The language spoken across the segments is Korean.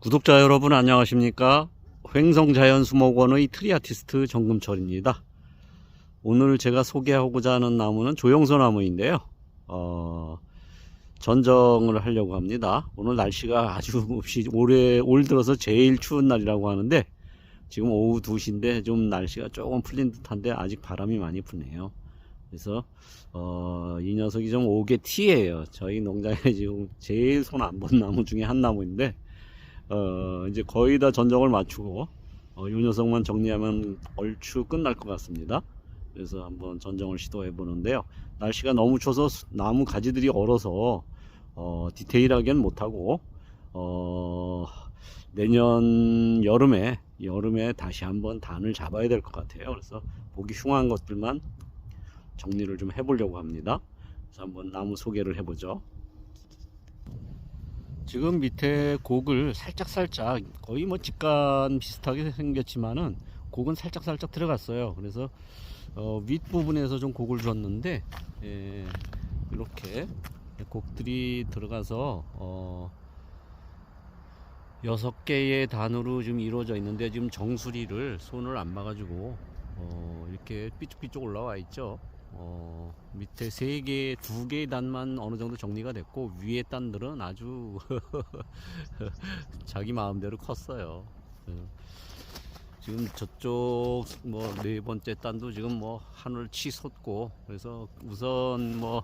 구독자 여러분 안녕하십니까? 횡성자연수목원의 트리아티스트 정금철입니다. 오늘 제가 소개하고자 하는 나무는 조영서 나무인데요. 어, 전정을 하려고 합니다. 오늘 날씨가 아주 몹시 올해 올 들어서 제일 추운 날이라고 하는데 지금 오후 2시인데 좀 날씨가 조금 풀린 듯한데 아직 바람이 많이 부네요. 그래서 어, 이 녀석이 좀 옥의 티예요. 저희 농장에 지금 제일 손 안 본 나무 중에 한 나무인데 어, 이제 거의 다 전정을 마치고 어, 이 녀석만 정리하면 얼추 끝날 것 같습니다. 그래서 한번 전정을 시도해 보는데요. 날씨가 너무 추워서 수- 나무 가지들이 얼어서 어, 디테일하게는 못하고 어, 내년 여름에 여름에 다시 한번 단을 잡아야 될 것 같아요. 그래서 보기 흉한 것들만 정리를 좀 해보려고 합니다. 그래서 한번 나무 소개를 해보죠. 지금 밑에 곡을 살짝 살짝 거의 뭐 직간 비슷하게 생겼지만은 곡은 살짝 살짝 들어갔어요. 그래서 어, 윗 부분에서 좀 곡을 줬는데 예, 이렇게 곡들이 들어가서 어, 여섯 개의 단으로 좀 이루어져 있는데 지금 정수리를 손을 안 봐가지고 어, 이렇게 삐쭉삐쭉 올라와 있죠. 어, 밑에 세 개, 두 개의 단만 어느 정도 정리가 됐고 위에 단들은 아주 자기 마음대로 컸어요. 어, 지금 저쪽 뭐 네 번째 단도 지금 뭐 하늘 치솟고 그래서 우선 뭐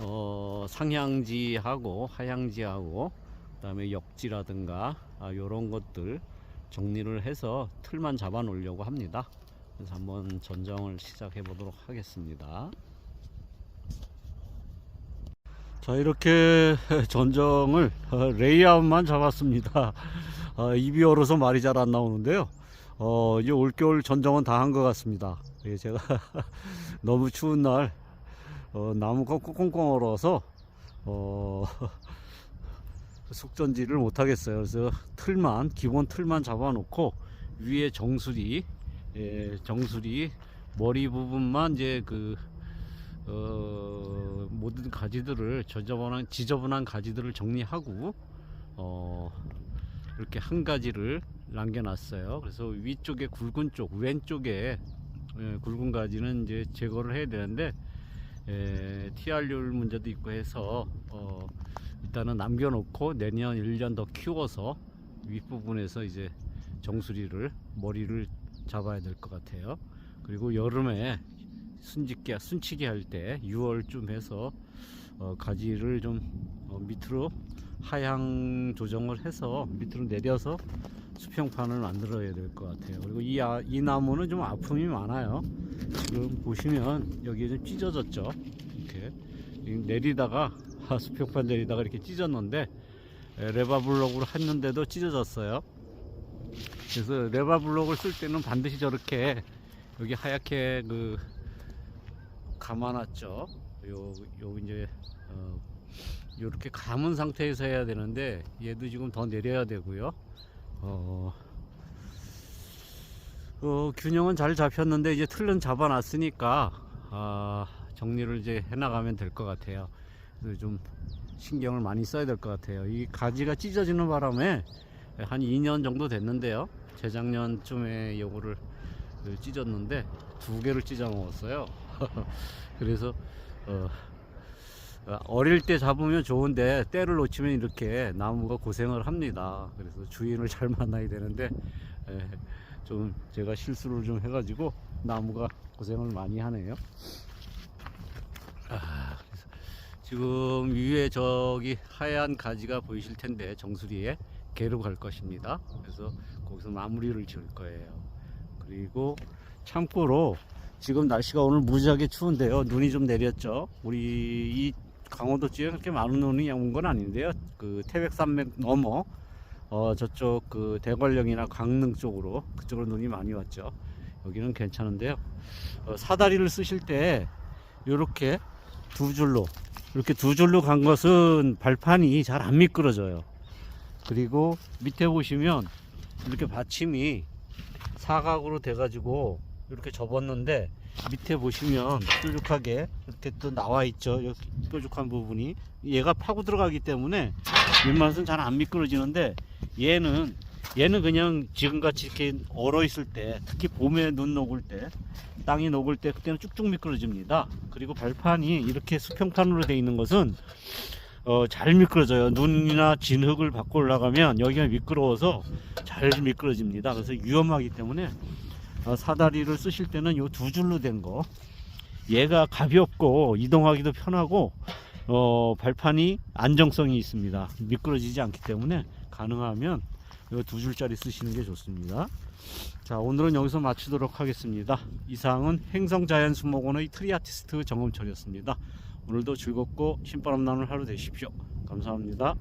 어, 상향지하고 하향지하고 그 다음에 역지라든가 아, 요런 것들 정리를 해서 틀만 잡아 놓으려고 합니다. 그래서 한번 전정을 시작해 보도록 하겠습니다. 자 이렇게 전정을 어, 레이아웃만 잡았습니다. 어, 입이 얼어서 말이 잘 안 나오는데요. 어, 이제 올겨울 전정은 다 한 것 같습니다. 이게 제가 너무 추운 날 어, 나무가 꽁꽁꽁 얼어서 어, 숙전지를 못 하겠어요. 그래서 틀만 기본 틀만 잡아놓고 위에 정수리 예, 정수리 머리 부분만 이제 그 어, 모든 가지들을 지저분한 지저분한 가지들을 정리하고 어, 이렇게 한 가지를 남겨놨어요. 그래서 위쪽에 굵은 쪽, 왼쪽에 예, 굵은 가지는 이제 제거를 해야 되는데 예, TR률 문제도 있고 해서 어, 일단은 남겨놓고 내년 1년 더 키워서 윗부분에서 이제 정수리를 머리를 잡아야 될 것 같아요. 그리고 여름에 순짓기 순치기 할 때 6월쯤 해서 어, 가지를 좀 어, 밑으로 하향 조정을 해서 밑으로 내려서 수평판을 만들어야 될 것 같아요. 그리고 이, 아, 이 나무는 좀 아픔이 많아요. 지금 보시면 여기 좀 찢어졌죠. 이렇게 이 내리다가 아, 수평판 내리다가 이렇게 찢었는데 에, 레바 블록으로 했는데도 찢어졌어요. 그래서 레바 블록을 쓸 때는 반드시 저렇게 여기 하얗게 그 감아놨죠. 요, 요 이제 어, 요렇게 감은 상태에서 해야 되는데 얘도 지금 더 내려야 되고요. 어, 어, 균형은 잘 잡혔는데 이제 틀은 잡아놨으니까 아, 정리를 이제 해나가면 될 것 같아요. 그래서 좀 신경을 많이 써야 될 것 같아요. 이 가지가 찢어지는 바람에 한 2년 정도 됐는데요. 재작년쯤에 요거를 그 찢었는데 두 개를 찢어 먹었어요. 그래서 어, 어, 어릴 때 잡으면 좋은데 때를 놓치면 이렇게 나무가 고생을 합니다. 그래서 주인을 잘 만나야 되는데 에, 좀 제가 실수를 좀 해가지고 나무가 고생을 많이 하네요. 아, 지금 위에 저기 하얀 가지가 보이실 텐데 정수리에 개로 갈 것입니다. 그래서 거기서 마무리를 지을 거예요. 그리고 참고로 지금 날씨가 오늘 무지하게 추운데요. 눈이 좀 내렸죠. 우리 이 강원도 지역에 그렇게 많은 눈이 온 건 아닌데요. 그 태백산맥 넘어 어 저쪽 그 대관령이나 강릉 쪽으로 그쪽으로 눈이 많이 왔죠. 여기는 괜찮은데요. 어, 사다리를 쓰실 때 이렇게 두 줄로 이렇게 두 줄로 간 것은 발판이 잘 안 미끄러져요. 그리고 밑에 보시면 이렇게 받침이 사각으로 돼 가지고 이렇게 접었는데 밑에 보시면 뾰족하게 이렇게 또 나와 있죠. 뾰족한 부분이 얘가 파고 들어가기 때문에 웬만해서는 잘 안 미끄러지는데 얘는 얘는 그냥 지금같이 이렇게 얼어 있을 때 특히 봄에 눈 녹을 때 땅이 녹을 때 그때는 쭉쭉 미끄러집니다. 그리고 발판이 이렇게 수평판으로 되어 있는 것은 어, 잘 미끄러져요. 눈이나 진흙을 받고 올라가면 여기가 미끄러워서 잘 미끄러집니다. 그래서 위험하기 때문에 어, 사다리를 쓰실 때는 요 두 줄로 된 거. 얘가 가볍고 이동하기도 편하고 어, 발판이 안정성이 있습니다. 미끄러지지 않기 때문에 가능하면 요 두 줄짜리 쓰시는 게 좋습니다. 자 오늘은 여기서 마치도록 하겠습니다. 이상은 행성자연수목원의 트리아티스트 정음철이었습니다. 오늘도 즐겁고 신바람 나는 하루 되십시오. 감사합니다.